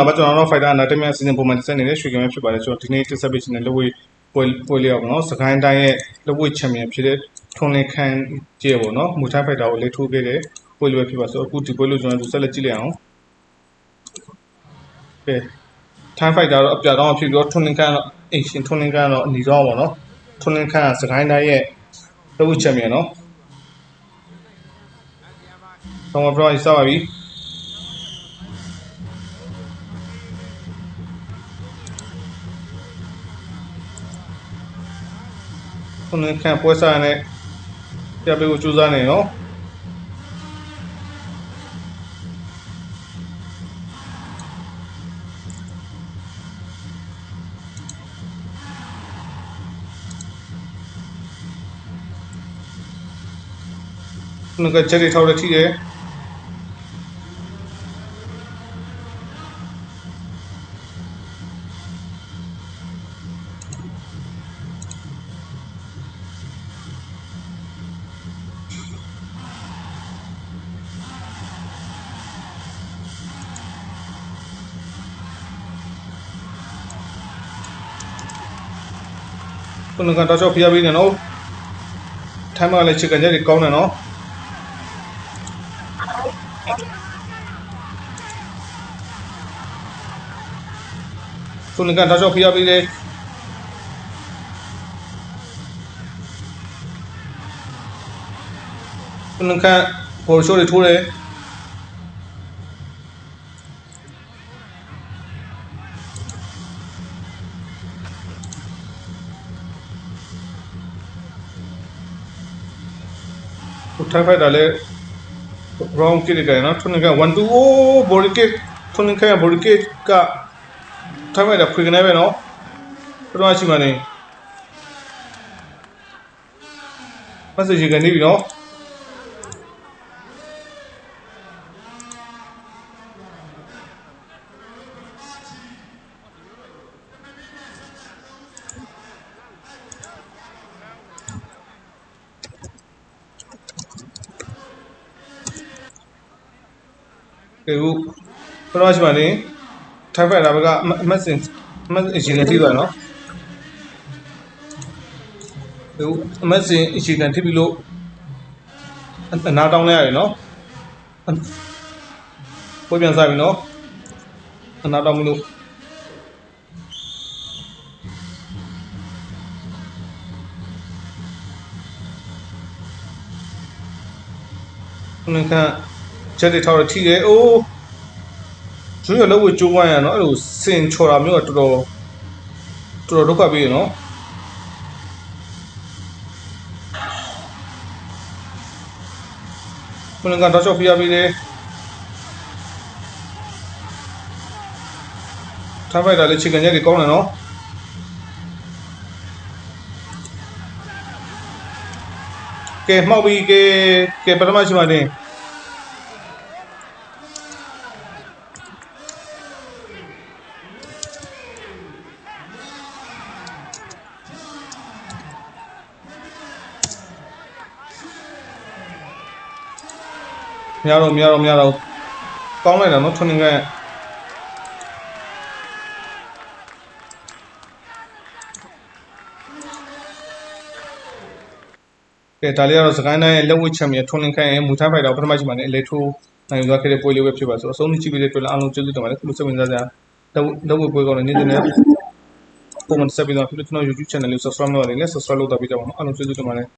အမကျွန်တော်တို့ fighter anatomy အစီအစဉ်ပုံမှန်တက်ဆက်နေတဲ့ရွှေကမဲဖြစ်ပါတယ်ကျွန်တော်ဒီနေ့တက်ဆက်ပေးခြင်းတဲ့လက်ဝဲပွဲပွဲလေးအောင်နော်စကိုင်းတိုင်းရဲ့လက်ဝဲချန်ပီယံဖြစ်တဲ့ထွန်လင်ခန်ကျဲပေါ့နော်မူထိုင်းဖိုက်တာကိုလေးထိုးခဲ့တဲ့ပွဲလေးပဲဖြစ်ပါဆိုအခုဒီပွဲလို့ကျွန်တော်တို့ဆက်လက်ကြည့်လိုက်အောင်ကဲထိုင်းဖိုက်တာတော့အပြတ်တော့ဖြစ်ပြီးတော့ထွန်လင်ခန်တော့အင်ရှင်ထွန်လင်ခန်တော့အနီတော့ပေါ့နော်ထွန်လင်ခန်ကစကိုင်းတိုင်းရဲ့လက်ဝဲချန်ပီယံနော်ဆောင်းမပရိုင်းစပါပြီ ခုနကပွဲစားနဲ့ပြပေးကိုစူးစမ်းနေနော်ခုနကချက်တွေထောက်ရထိတယ် ခုနကတော့ချောက်ဖျားပေးနေနော်ထိုင်းမှာလည်းချစ်ကန်ချက်တွေကောင်းတယ်နော်ခုနကတော့ချောက်ဖျားပေးတယ်ခုနကပေါ်ရှိုးတွေထိုးတယ် ကိုထိုင်ဖိုက်တာလဲ wrong ကိရကြနော်ထုံက1 2 oh body kick ထုံက body kick ကထိုင်ဖိုက်တာခွေကနေပဲ နော်ပထမရှိမှနေ message ကနေပြီနော်ကေဦးပထမရှိမှနေထိုင်ဖိုက်တာဘက်က message message ကနေထိသွားနော်ကေဦး message ကနေထိပြီလို့အနာတောင်းလိုက်ရတယ်နော်ပွဲပြန်စားပြီနော်အနာတောင်းမလို့ခုနက ချက်တွေထောက်ရထိတယ်အိုးကျွေးရလို့ဝကျိုးဝိုင်းရနော်အဲ့လိုစင်ချော်တာမျိုးကတော်တော်တော်တော်ဒုက္ခပေးရနော်ခုနကတော့ချောက်ဖျားပေးတယ်ထားပိုက်တာလေချီကန်ရက်တွေကောင်းတယ်နော်ကဲမှောက်ပြီးကဲကဲပထမရှိမှတင် မရတော့မရတော့မရတော့ကောင်းလိုက်တာနော်ထွန်းနေကကဲဒါလေးကတော့စကိုင်းတိုင်းရဲ့လက်ဝဲချန်ပီယံထွန်းလင်းခန့်ရဲ့မူထားဖိုက်တာပထမရှိမှလည်းအလေထိုးနိုင်သွားခဲ့တဲ့ပွဲလေးပဲဖြစ်ပါဆိုတော့အဆုံးထိကြည့်ပြီးတဲ့အတွက်လည်းအားလုံးကျေးဇူးတင်ပါတယ်ခုလိုစိတ်ဝင်စားစရာလက်ဝဲပွဲကောင်းတဲ့နေ့စဉ်နဲ့ပုံမှန်ဆက်ပြီးတော့ဖြစ်လို့ကျွန်တော် YouTube channel လေး subscribe လုပ်ရတယ်လေ subscribe လုပ်တော့ပြကြပါဦးအားလုံးကျေးဇူးတင်ပါတယ်